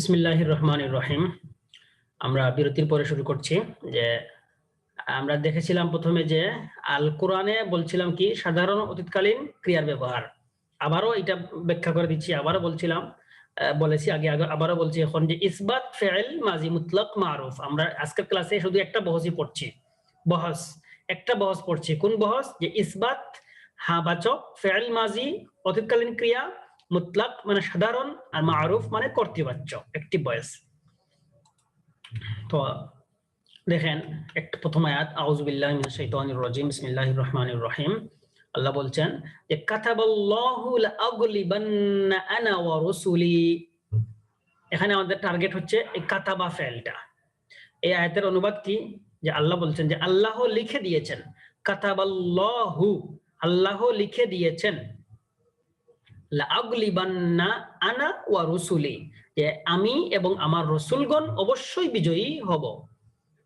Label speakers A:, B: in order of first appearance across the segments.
A: বিসমিল্লাহির রহমানির রহিম আমরা বিরতির পরে শুরু করছি যে আমরা দেখেছিলাম প্রথমে যে আল কোরআনে বলছিলাম কি, সাধারণ অতীতকালীন ক্রিয়ার ব্যবহার। আবারও এটা ব্যাখ্যা করে দিচ্ছি, আবারও বলছিলাম বলেছি আগে আবারও বলছি এখন যে ইসবাত ফেল মাজি মুতলক মারুফ। আমরা আজকের ক্লাসে শুধু একটা বহসই পড়ছি। বহস, একটা বহস পড়ছি। কোন বহস? যে ইসবাত, হাবাচক ফেল মাজি, অতীতকালীন ক্রিয়া মুতলাক মানে সাধারণ আর মারুফ মানে কর্তৃবাচ্য একটি বয়স। তো দেখেন, একটা প্রথম আয়াত আউযুবিল্লাহি মিনাশ শাইতানির রাজিম, বিসমিল্লাহির রহমানির রহিম। আল্লাহ বলছেন যে, কাতাবাল্লাহু লাআগলিবান্না আনা ওয়া রুসুলি। এখানে আমাদের টার্গেট হচ্ছে এই কাতাবা ফেলটা। এই আয়াতের অনুবাদ কি? যে আল্লাহ বলছেন যে, আল্লাহ লিখে দিয়েছেন। কাতাবাল্লাহু, আল্লাহ লিখে দিয়েছেন। আনা ওয়া রুসুলি, যে আমি এবং আমার রসুলগণ অবশ্যই বিজয়ী হব।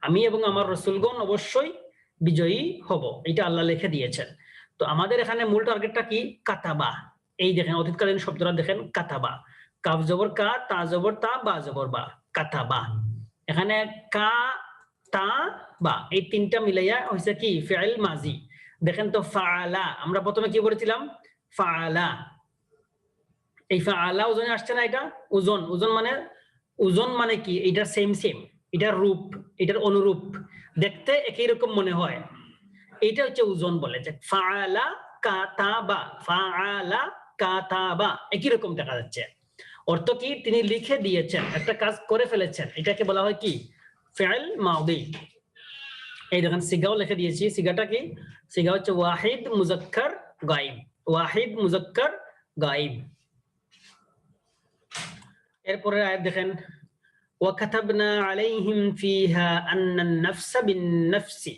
A: আমি এবং আমার রসুলগণ অবশ্যই বিজয়ী হব। এটা আল্লাহ লিখে দিয়েছেন। তো আমাদের এখানে মূল টার্গেটটা কি? কাতাবা। এই দেখেন, অতীতকালীন শব্দটা দেখেন, কাতাবা। কাব জবর কা, তা জবর তা, বা জবর বা। কাতাবা। এখানে কা, তা, বা। এই তিনটা মিলাইয়া হয়েছে কি? ফেল মাজি। দেখেন তো ফালা আমরা প্রথমে কি বলেছিলাম ফাআলা। এই ফাআলা ওজনে আসছে না এটা? ওজন। ওজন মানে ওজন মানে কি? এটা সেম সেম এটার রূপ, এটার অনুরূপ। দেখতে একই রকম মনে হয়। এটা হচ্ছে ওজন বলে। যে ফাআলা কাতাবা ফাআলা কাতাবা। একই রকম দেখা যাচ্ছে। অর্থ কি? তিনি লিখে দিয়েছেন, একটা কাজ করে ফেলেছেন। এটাকে বলা হয় কি? ফেল মাউদি। এই দেখেন, সিগাও লিখে দিয়েছি। সিগাটা কি? সিগা হচ্ছে ওয়াহিদ মুজাক্কার গাইব। ওয়াহিদ মুজাক্কার গাইব। এরপরে আয়াত দেখেন, ওয়াকাতাবনা আলাইহিম ফিহা আন্নান নাফসা বিন নাফসি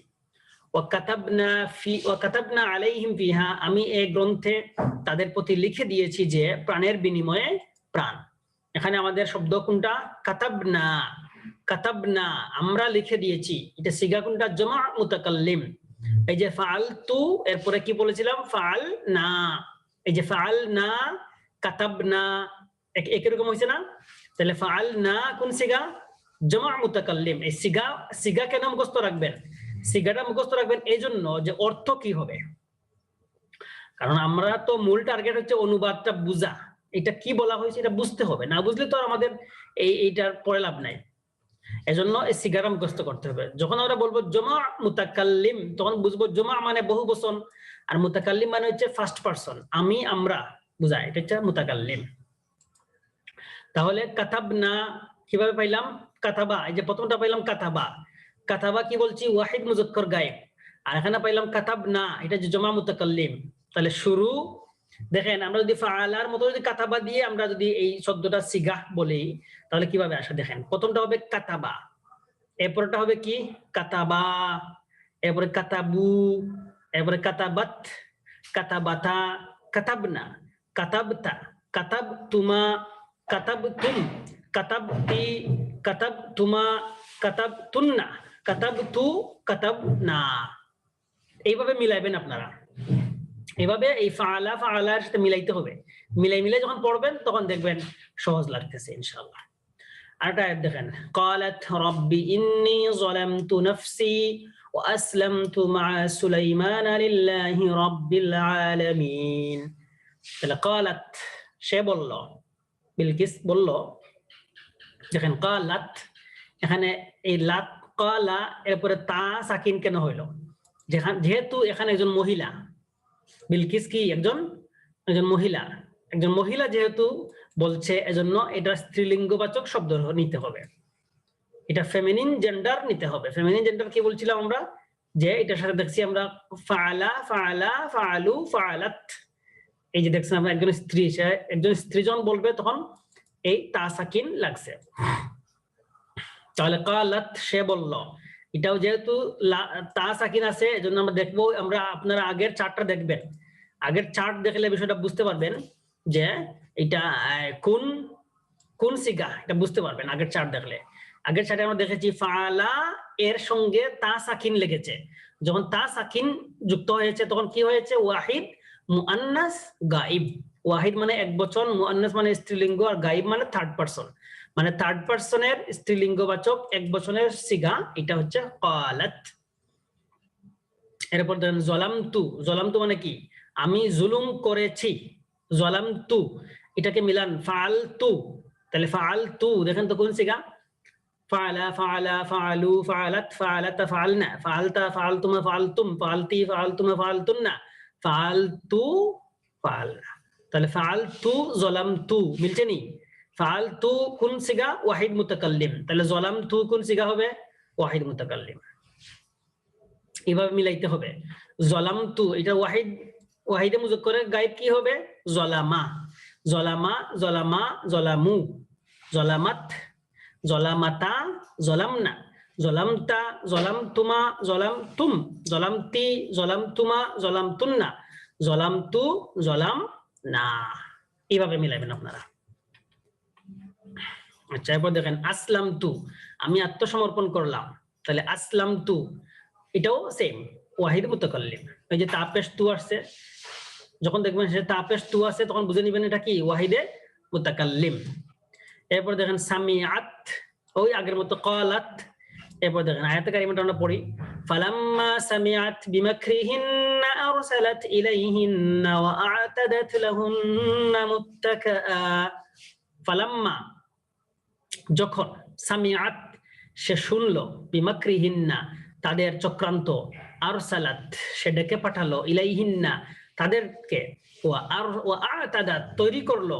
A: ওয়াকাতাবনা ফি, ওয়াকাতাবনা আলাইহিম ফিহা, আমি এই গ্রন্থে তাদের প্রতি লিখে দিয়েছি যে, প্রাণের বিনিময়ে প্রাণ। এখানে আমাদের শব্দ কোনটা? কাতাবনা কাতাবনা, আমরা লিখে দিয়েছি। এটা সিগা কোনটা? জমা মুতাকাল্লিম। এই যে ফাল তু এরপরে কি বলেছিলাম? ফাল না এই যে ফাল না কাতাবনা এক- একই রকম হয়েছে না? তাহলে ফাআল না কোন সিগা জমা মুতাকাল্লিম। এই সিগা সিগা কেন মুখস্থ রাখবেন। সিগাটা মুখস্থ রাখবেন এই জন্য যে অর্থ কি হবে? কারণ আমরা তো মূল টার্গেট হচ্ছে অনুবাদটা বুঝা। এটা কি বলা হয়েছে এটা বুঝতে হবে। না বুঝলে তো আমাদের এই এইটার পরে লাভ নাই। এজন্য এই সিগারা মুখস্থ করতে হবে। যখন আমরা বলব জমা মুতাকাল্লিম, তখন বুঝব জমা মানে বহু বচন। আর মুতাকাল্লিম মানে হচ্ছে ফার্স্ট পার্সন আমি, আমরা বুঝায় এটা হচ্ছে মুতাকাল্লিম। তাহলে কাতাবনা কীভাবে পাইলাম? কাতাবা, এই যে প্রথমটা পাইলাম কাতাবা। কাতাবা কি বলছি? ওয়াহিদ মুজক্কর গায়েব। আর এখানে পাইলাম কাতাবনা, এটা যে জমা মুতাকাল্লিম। তাহলে শুরু, দেখেন, আমরা যদি ফাআলার মতো যদি কাতাবা দিয়ে আমরা যদি এই শব্দটা সিগাহ বলি, তাহলে কীভাবে আসে? দেখেন, প্রথমটা হবে কাতাবা, এরপরটা হবে কি? কাতাবা, এরপরে কাতাবু, এরপরে কাতাবাত, কাতাবাতা, কাতাবনা, কাতাবতা কাতাব তুমা কাতাব তুম কাতাবতি কাতাব তুমা কাতাব তুন্না কাতাব তু কাতাব না এইভাবে মিলাইবেন আপনারা এভাবে এই ফাআলা ফাআলার সাথে মিলাইতে হবে মিলাই মিলাই যখন পড়বেন তখন দেখবেন সহজ লাগতেছে ইনশাআল্লাহ আরেকটা আয়াত দেখেন قالت رب إني ظلمت نفسي وأسلمت مع سليمان لله رب العالمين তাহলে قالت সে বলল বিলকিস বলল, দেখেন, কালাত, এখানে এই লাত, কালা, এরপরে তা সাকিন কেন হইল? যেখান- যেহেতু এখানে একজন মহিলা, বিলকিস কি একজন? একজন মহিলা। একজন মহিলা যেহেতু বলছে, এজন্য এটা স্ত্রীলিঙ্গবাচক শব্দ নিতে হবে। এটা ফেমিনিন জেন্ডার নিতে হবে। ফেমিনিন জেন্ডার কি বলছিলাম আমরা? যে এটার সাথে দেখছি আমরা, ফালা ফালা ফাআলু ফাআলাত এই যে দেখছেন আমরা একজন স্ত্রী একজন স্ত্রী যখন বলবে তখন এই তা সাকিন লাগছে। তাহলে কালাত সে বলল, এটাও যেহেতু তা সাকিন আছে, এজন্য আমরা দেখব, আমরা আপনারা আগের চার্টটা দেখবেন। আগের চার্ট দেখলে বিষয়টা বুঝতে পারবেন যে এটা কোন কোন সিগা, এটা বুঝতে পারবেন আগের চার্ট দেখলে। আগের চার্টে আমরা দেখেছি, ফালা এর সঙ্গে তা সাকিন লেগেছে। যখন তা সাকিন যুক্ত হয়েছে, তখন কি হয়েছে? ওয়াহিদ মুআন্নাস গাইব। ওয়াহিদ মানে এক বচন, মুআন্নাস মানে স্ত্রীলিঙ্গ আর গাইব মানে থার্ড পারসন মানে থার্ড পার্সনের স্ত্রীলিঙ্গবাচক এক বচনের সিগা, এটা হচ্ছে কালাত। এরপর দেখেন জলাম তু জলাম তু মানে কি? আমি জুলুম করেছি। জলাম তু এটাকে মিলান ফালতু তাহলে ফালতু দেখেন তো কোন সিগা? ফালা ফালা ফালু ফালাত ফালাত ফালনা ফালতা ফালতুমা ফালতুম ফালতি ফালতুমা ফালতুন্না ফালতু তাহলে ফাল। তু জলাম তু মিলছে নি? ফাল তু কোন সিগা? ওয়াহিদ মুতাকাল্লিম। তাহলে জলাম তু কোন সিগা হবে? ওয়াহিদ মুতাকাল্লিম। এভাবে মিলাইতে হবে। জলাম তু এটা ওয়াহিদ, ওয়াহিদে মুজক্করের গায়েব কি হবে? জলামা। জলামা জলামা, জলামু। জলামাত, জলামাতা, জলামনা। জলামতা জলাম তুমা জলাম তুম জলামতি জলাম তুমা জলাম তুন্না জলাম তু জলাম না এইভাবে মিলাবেন আপনারা। আচ্ছা এরপর দেখেন আসলাম তু আমি আত্মসমর্পণ করলাম। তাহলে আসলাম তু এটাও সেম ওয়াহিদ মুতাকাল্লিম। এই যে তাপেশ তু আসছে, যখন দেখবেন সে তাপেশ তু আছে, তখন বুঝে নিবেন এটা কি? ওয়াহিদে মুতাকাল্লিম। এরপর দেখেন, সামিআত, ওই আগের মতো কালাত এরপর দেখেন আয়াতে কারিমাটা আমরা পড়ি, ফালাম্মা সামিআত বিমাকরিহিন্না আরসালাত ইলাইহিন্না ওয়া আ'তাদাত লাহুন্না ফালাম্মা, যখন সামিআত সে শুনলো, বিমাকরিহিন্না, তাদের চক্রান্ত, আরসালাত, সে ডেকে পাঠালো, ইলাইহিন্না, তাদেরকে আর আ'তাদাত তৈরি করল,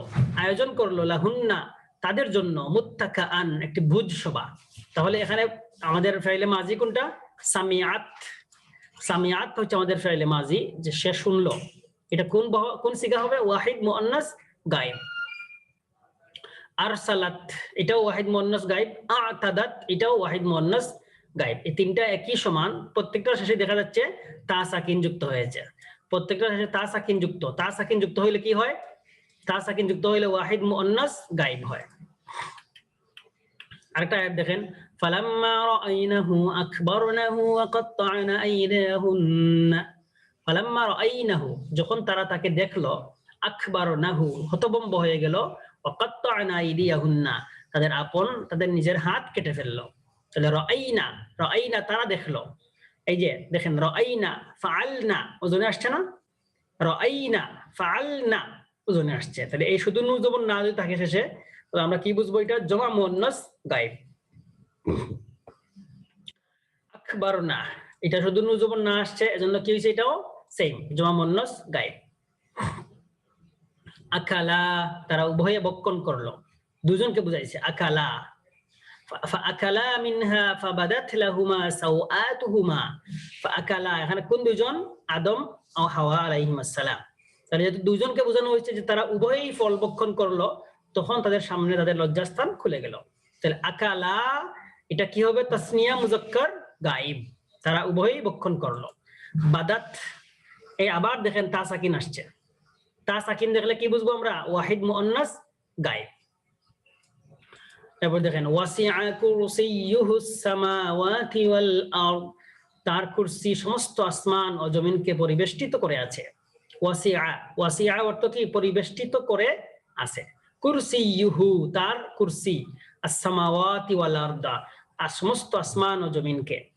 A: আয়োজন করল, লাহুন্না, তাদের জন্য মুত্তাকা আন একটি ভুজ সভা তাহলে এখানে আমাদের ফাইলে মাজি কোনটা? সামিয়াত। সামিয়াত হচ্ছে আমাদের ফাইলে মাজি যে সে শুনলো। এটা কোন কোন সিগা হবে? ওয়াহিদ মুআন্নাস গায়েব। আরসালাত, এটাও ওয়াহিদ মুআন্নাস গায়েব। আতাদাত, এটাও ওয়াহিদ মুআন্নাস গায়েব। এই তিনটা একই সমান। প্রত্যেকটা শেষে দেখা যাচ্ছে তা সাকিন যুক্ত হয়েছে। প্রত্যেকটা শেষে তা সাকিন যুক্ত। তা সাকিন যুক্ত হইলে কি হয়? তা সাকিন যুক্ত হইলে ওয়াহিদ মুআন্নাস গায়েব হয়। আরেকটা দেখেন, ফালাম্মা রাআইনাহু আকবারনাহু ওয়া কাত্তা'না আইদিয়াহুন্না ফালাম্মা রাআইনাহু, যখন তারা তাকে দেখল, আকবারনাহু হতভম্ব হয়ে গেল ওয়া কাত্তা'না আইদিয়াহুন্না। তাদের আপন, তাদের নিজের হাত কেটে ফেলল। তাহলে রাআইনা রাআইনা তারা দেখল। এই যে, দেখেন, রাআইনা ফাআলনা ওজনে আসছে না? রাআইনা ফাআলনা ওজনে আসছে। তাহলে এই শুধু নু জবর না যদি থাকে শেষে আমরা কি বুঝব এটা? জমা মুন্নাস গায়েব। আকবর না এটা শুধু নুজবন না আসছে, এজন্য কি হইছে এটাও? সেম জমা মুন্নাস গায়েব। আকালা, তারা উভয়ে বক্ষণ করল। দুজনকে বুঝাইছে, আকালা। আকালা মিনহা ফাবাদাত লাহুমা সাওআতুহুমা ফাকালা এখানে কোন দুজন? আদম ও হাওয়া আলাইহিমাস সালাম তাহলে যেহেতু দুজনকে বোঝানো হয়েছে যে তারা উভয়ই ফল বক্ষণ করল তখন তাদের সামনে তাদের লজ্জাস্থান খুলে গেল। তাহলে আকালা, এটা কি হবে? তাসনিয়া মুজাক্কার গাইব তারা উভয়ই ভক্ষণ করল। বাদাত এই আবার দেখেন তা সাকিন আসছে। তা সাকিন দেখলে কি বুঝব আমরা? ওয়াহিদ মুআন্নাস গাইব এরপর দেখেন, ওয়াসিআ কুরসিয়ুহুস সামাওয়াতি ওয়াল আরদ। তার কুরসি সমস্ত আসমান ও জমিনকে পরিবেষ্টিত করে আছে। ওয়াসিআ ওয়াসিআ অর্থ কি? পরিবেষ্টিত করে আছে। কুরসিয়ুহু, তার কুরসি, আস-সামাওয়াতি ওয়াল আরদা, আর সমস্ত আসমান ও জমিনকে।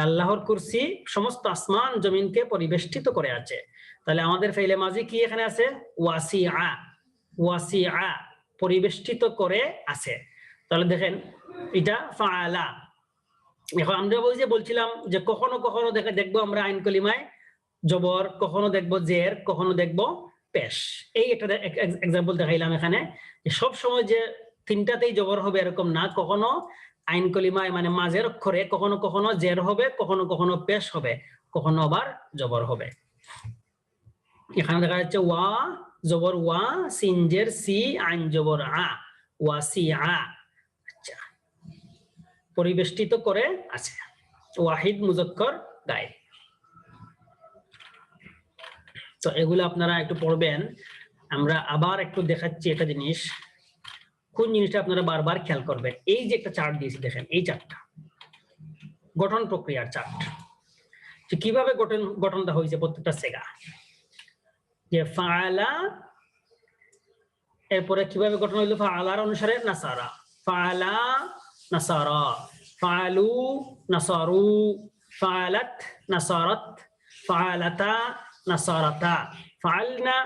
A: আল্লাহর কুরসি, সমস্ত আসমান জমিনকে পরিবেষ্টিত করে আছে। তাহলে আমাদের ফাইলে মাজি কি এখানে আছে? ওয়াসিআ ওয়াসিআ, পরিবেষ্টিত করে আছে। তাহলে দেখেন, এটা ফাআলা। এখন আমরা ওই যে, বলছিলাম যে, কখনো কখনো দেখে দেখব আমরা আইন কলিমায়, জবর, কখনো দেখব জের, কখনো দেখব পেশ এই একটা এক্সাম্পল দেখাইলাম এখানে সব সময় যে তিনটাতেই জবর হবে এরকম না, কখনো আইন কলিমায় মানে মাঝের অক্ষরে, কখনো কখনো জের হবে, কখনো কখনো পেশ হবে, কখনো আবার জবর হবে। এখানে দেখা যাচ্ছে ওয়া জবর ওয়া সিনজের সি, আইন জবর আ, ওয়া সি আ। আচ্ছা। পরিবেষ্টিত করে আছে। ওয়াহিদ মুজক্কর গায়ে তো এগুলো আপনারা একটু পড়বেন। আমরা আবার একটু দেখাচ্ছি একটা জিনিস। কোন জিনিসটা আপনারা বারবার খেয়াল করবেন? এই যে একটা চার্ট দিয়েছি, দেখেন, এই চার্টটা গঠন প্রক্রিয়ার চার্ট যে কীভাবে গঠন, গঠনটা হয়েছে প্রত্যেকটা সেগা। যে ফাআলা, এরপরে কীভাবে গঠন হইল? ফাআলার অনুসারে নাসারা। ফাআলা, নাসারা। ফাআলু, নাসারু। ফাআলাত, নাসারাত। ফাআলাতা নাসারাতা ফাআলনা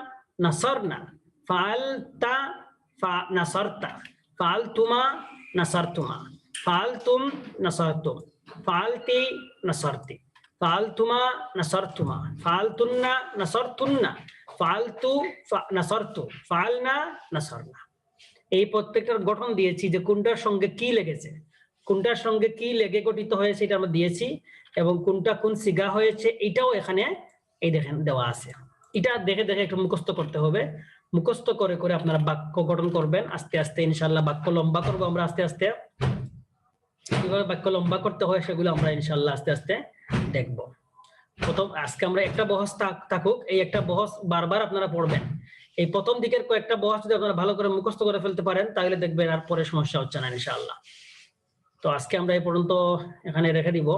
A: নাসারনা ফাআলতা ফা- নাসারতা ফাআলতুমা নাসারতুমা ফাআলতুম নাসারতুম ফাআলতি নাসারতি ফাআলতুমা নাসারতুমা ফাআলতুন্না নাসারতুন্না ফাআলতু ফা- নাসারতু ফাআলনা নাসারনা এই প্রত্যেকটার গঠন দিয়েছি যে কোনটার সঙ্গে কি লেগেছে, কোনটার সঙ্গে কি লেগে গঠিত হয়েছে এটা আমরা দিয়েছি এবং কোনটা কোন সিগা হয়েছে এটাও এখানে এই দেখেন দেওয়া আছে। এটা দেখে দেখে একটু মুখস্থ করতে হবে। মুখস্থ করে করে আপনারা বাক্য গঠন করবেন। আস্তে আস্তে ইনশাল্লাহ বাক্য লম্বা করব আমরা আস্তে আস্তে। কীভাবে বাক্য লম্বা করতে হয় সেগুলো আমরা ইনশাল্লাহ আস্তে আস্তে দেখব। প্রথম, আজকে আমরা একটা বহস থাকুক, এই একটা বহস বারবার আপনারা পড়বেন। এই প্রথম দিকের কয়েকটা বহস যদি আপনারা ভালো করে মুখস্থ করে ফেলতে পারেন, তাহলে দেখবেন আর পরে সমস্যা হচ্ছে না ইনশাল্লাহ তো আজকে আমরা এই পর্যন্ত এখানে রেখে দিব।